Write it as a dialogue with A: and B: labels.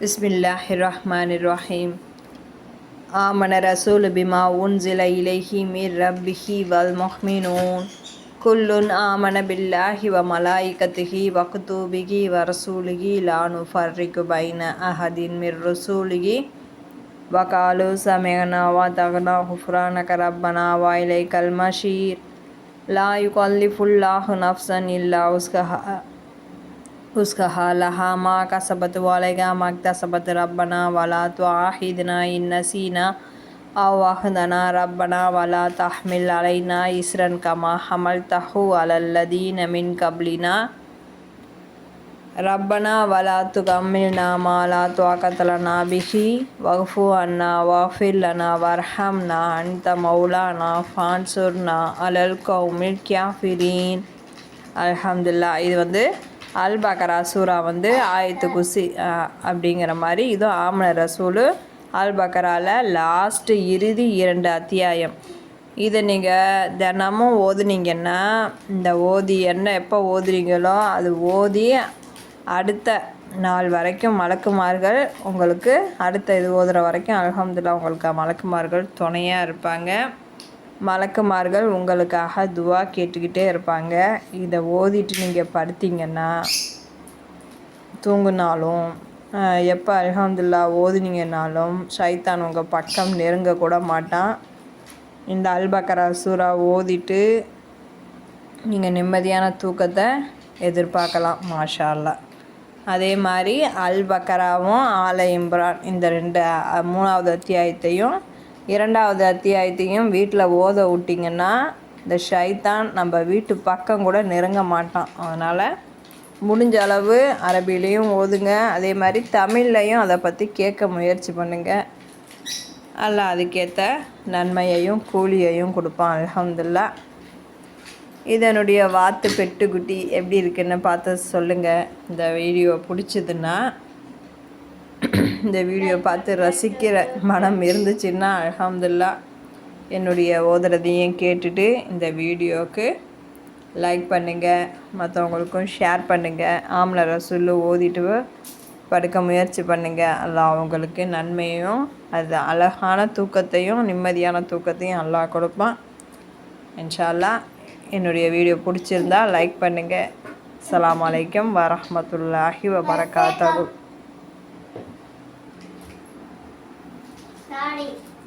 A: பிஸ்மில்லாஹி ரஹ்மான் ரஹீம் ஆமன ரசூல் பிமா உன் ஜில இலஹி மிர் ரப்பிஹி வல் மொஹ்மினூன். குல்லுன் ஆமன பில்லாஹி வ மலாய்கத்துஹி வக்தூபிகி வ ரசூலிகி லானு ஃபர்ரிகு பைன அஹதின் மிர் ரசூலிகி வகாலு சமேனா வா தகனா ஹுஃப்ரான கரப்பனா வாயிலை கல்மஷீர் லா யுகல்லிஃபுல்லாஹு நஃப்சன் இல்லா உஸ்கஹா उसका लहा माँ का सबत वालेगा मकता सबत रबना वाला तो आहिदना इन नसीना अवाहदना रबना वाला तहमिल अलैना इसरन कमा हमल तहु अलल्लदीन मिन कबलिना रब्बना वला तुकम्मिलना माला त्वाकतलना बिही वगफु अन्ना वाफिर लना वरहमना अंत मौलाना फानसुरना अलल कौमिल क्याफिरीन அல்ஹம்துல்லா இது வந்து அல் பக்கரா சூரா வந்து ஆயத்து குசி அப்படிங்கிற மாதிரி இதுவும் ஆமன ரசூலு அல் பக்கராவில் லாஸ்ட்டு இறுதி இரண்டு அத்தியாயம். இதை நீங்கள் தினமும் ஓதுனீங்கன்னா இந்த ஓதி என்ன எப்போ ஓதுறீங்களோ அது ஓதி அடுத்த நாள் வரைக்கும் மலக்குமார்கள் உங்களுக்கு அடுத்த இது ஓதுகிற வரைக்கும் அலகம்துல்லா உங்களுக்கு மலக்குமார்கள் துணையாக இருப்பாங்க. மலக்குமார்கள் உங்களுக்காக துவா கேட்டுக்கிட்டே இருப்பாங்க. இதை ஓதிட்டு நீங்கள் படுத்திங்கன்னா தூங்குனாலும் எப்போ அலமதுல்லா ஓதுனீங்கனாலும் சைத்தான் உங்கள் பக்கம் நெருங்கக்கூட மாட்டான். இந்த அல்பக்கரா சூறா ஓதிட்டு நீங்கள் நிம்மதியான தூக்கத்தை எதிர்பார்க்கலாம் மாஷால்லா அதே மாதிரி அல் பக்கராவும் ஆல இம்ரான் இந்த ரெண்டு மூணாவது அத்தியாயத்தையும் இரண்டாவது அத்தியாயத்தையும் வீட்டில் ஓத விட்டிங்கன்னா இந்த ஷைத்தான் நம்ம வீட்டு பக்கம் கூட நெருங்க மாட்டான். அதனால் முடிஞ்ச அளவு அரபிலையும் ஓதுங்க. அதே மாதிரி தமிழ்லையும் அதை பற்றி கேட்க முயற்சி பண்ணுங்கள் அல்ல அதுக்கேற்ற நன்மையையும் கூலியையும் கொடுப்பான். அலமதுல்லா இதனுடைய வாத்து பெட்டுக்குட்டி எப்படி இருக்குன்னு பார்த்து சொல்லுங்கள் இந்த வீடியோ பிடிச்சதுன்னா இந்த வீடியோ பார்த்து ரசிக்கிற மனம் இருந்துச்சுன்னா அலமதுல்லா என்னுடைய ஓதுறதையும் கேட்டுட்டு இந்த வீடியோவுக்கு லைக் பண்ணுங்கள் மற்றவங்களுக்கும் ஷேர் பண்ணுங்கள் ஆம்ல ரசூலு ஓதிட்டு படுக்க முயற்சி பண்ணுங்கள் அல்லா அவங்களுக்கு நன்மையும் அது அழகான தூக்கத்தையும் நிம்மதியான தூக்கத்தையும் நல்லா கொடுப்பான். இன்ஷால்லா என்னுடைய வீடியோ பிடிச்சிருந்தா லைக் பண்ணுங்கள் அலாம் வலைக்கம் வரமத்துல்லாஹி வபரகாத்தூ
B: Bye.